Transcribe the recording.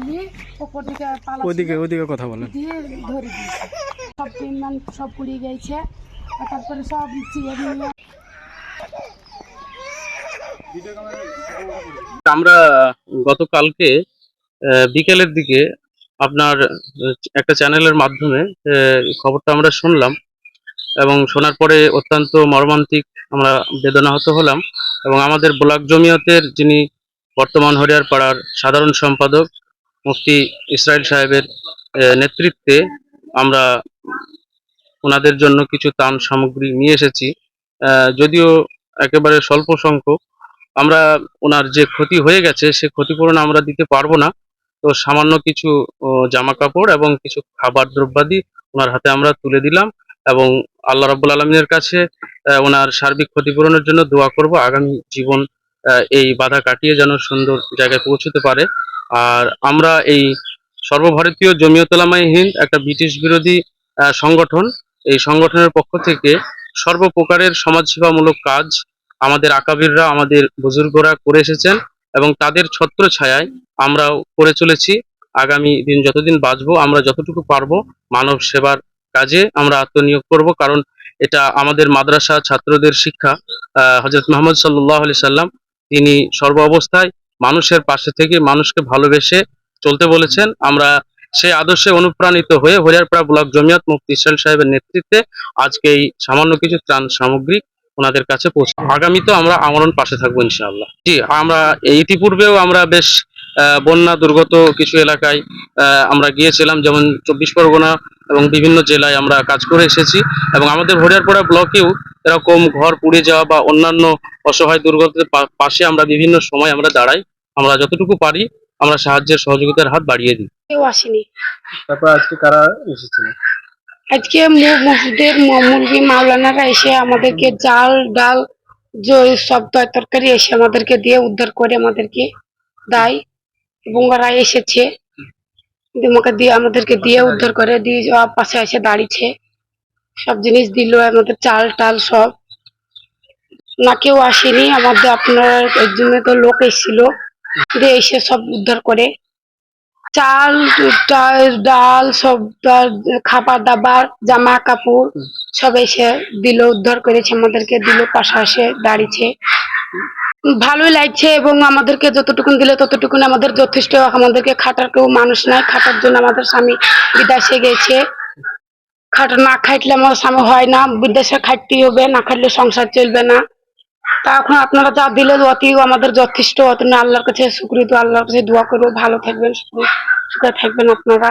নিয়ে ওপর দিকে পালা ওইদিকে ওইদিকে কথা বলেন। দিয়ে ধরে সব তিন মান সব পুড়িয়ে গেছে। তারপরে সব নিয়ে আমরা গতকালকে আহ, বিকেলের দিকে আপনার, একটা চ্যানেলের মাধ্যমে খবরটা আমরা শুনলাম এবং শোনার পরে অত্যন্ত মর্মান্তিক আমরা বেদনাহত হলাম এবং আমাদের ব্লক জমিয়তের যিনি বর্তমান হরিয়ার পাড়ার সাধারণ সম্পাদক মুফতি ইসরায়েল সাহেবের নেতৃত্বে আমরা ওনাদের জন্য কিছু তান সামগ্রী নিয়ে এসেছি। যদিও একেবারে স্বল্প সংখ্যক, আমরা ওনার যে ক্ষতি হয়ে গেছে, সে ক্ষতিপূরণ আমরা দিতে পারব না। তো সামান্য কিছু জামা কাপড় এবং কিছু খাবার দ্রব্যাদি ওনার হাতে আমরা তুলে দিলাম এবং আল্লাহ রাব্বুল আলমিনের কাছে ওনার সার্বিক ক্ষতিপূরণের জন্য দোয়া করব। আগামী জীবন এই বাধা কাটিয়ে যেন সুন্দর জায়গায় পৌঁছতে পারে। আর আমরা এই সর্বভারতীয় জমিয়তলামাই হিন্দ একটা ব্রিটিশ বিরোধী সংগঠন। এই সংগঠনের পক্ষ থেকে সর্বপ্রকারের সমাজসেবামূলক কাজ আমাদের আকাবিররা, আমাদের বুজুর্গরা করে এসেছেন। এবং তাদের ছত্র ছায়ায় আমরাও করে চলেছি। আগামী দিন যতদিন বাঁচবো, আমরা যতটুকু পারব মানব সেবার কাজে আমরা আত্মনিয়োগ করব। কারণ এটা আমাদের মাদ্রাসা ছাত্রদের শিক্ষা। হজরত মোহাম্মদ সাল্লাহ আলি সাল্লাম তিনি সর্ব অবস্থায় মানুষের পাশে থেকে মানুষকে ভালোবেসে চলতে বলেছেন। আমরা সেই আদর্শে অনুপ্রাণিত হয়ে হরিয়ারপাড়া ব্লক জমিয়াত মুফতি ইসরায়েল সাহেবের নেতৃত্বে আজকে এই সামান্য কিছু ত্রাণ সামগ্রী ওনাদের কাছে পৌঁছে আগামীতে আমরা আমরণ পাশে থাকব ইনশাআল্লাহ। জি আমরা ইতিপূর্বেও আমরা বেশ আহ, বন্যা দুর্গত কিছু এলাকায় আহ, আমরা গিয়েছিলাম যেমন চব্বিশ পরগনা এবং বিভিন্ন জেলায় আমরা কাজ করে এসেছি। এবং আমাদের হরিয়ারপাড়া ব্লকেও এরকম ঘর পুড়ে যাওয়া বা অন্যান্য অসহায় দুর্গতের পাশে আমরা বিভিন্ন সময় আমরা দাঁড়াই। আমরা যতটুকু পারি আমরা সাহায্যের সহযোগিতার হাত বাড়িয়ে দিই। কেউ আসেনি। তারপর আজকে কারা এসেছিলেন? আজকে মসজিদের মুরগি মাওলানারা এসে আমাদেরকে চাল ডাল সব তর- তরকারি এসে আমাদেরকে দিয়ে উদ্ধার করে আমাদেরকে দেয় এবং ওরা এসেছে। আমাকে দিয়ে আমাদেরকে দিয়ে উদ্ধার করে, দিয়ে পাশে এসে দাঁড়িয়েছে। সব জিনিস দিল, আমাদের চাল টাল সব। না, কেউ আসেনি। আমাদের আপনার জন্য তো লোক এসেছিল। দিয়ে এসে সব উদ্ধার করে চাল, ডাল সব খাবার দাবার, জামা কাপড় সব এসে দিল, উদ্ধার করেছে, আমাদেরকে দিল পাশাপাশি দাঁড়িয়েছে। ভালোই লাগছে এবং আমাদেরকে যতটুকুন দিলে ততটুকুন আমাদের যথেষ্ট। আমাদেরকে খাটার কেউ মানুষ নাই, খাটার জন্য আমাদের স্বামী বিদেশে গেছে। খাটা না খাইলে আমার স্বামী হয় না, বিদেশে খাটতেই হবে, না খাটলে সংসার চলবে না। তা এখন আপনারা যা দিলে অতি আমাদের যথেষ্ট। অত না আল্লাহর কাছে শুক্রিত আল্লাহর কাছে দোয়া করব। ভালো থাকবেন সুখে সুখে থাকবেন আপনারা।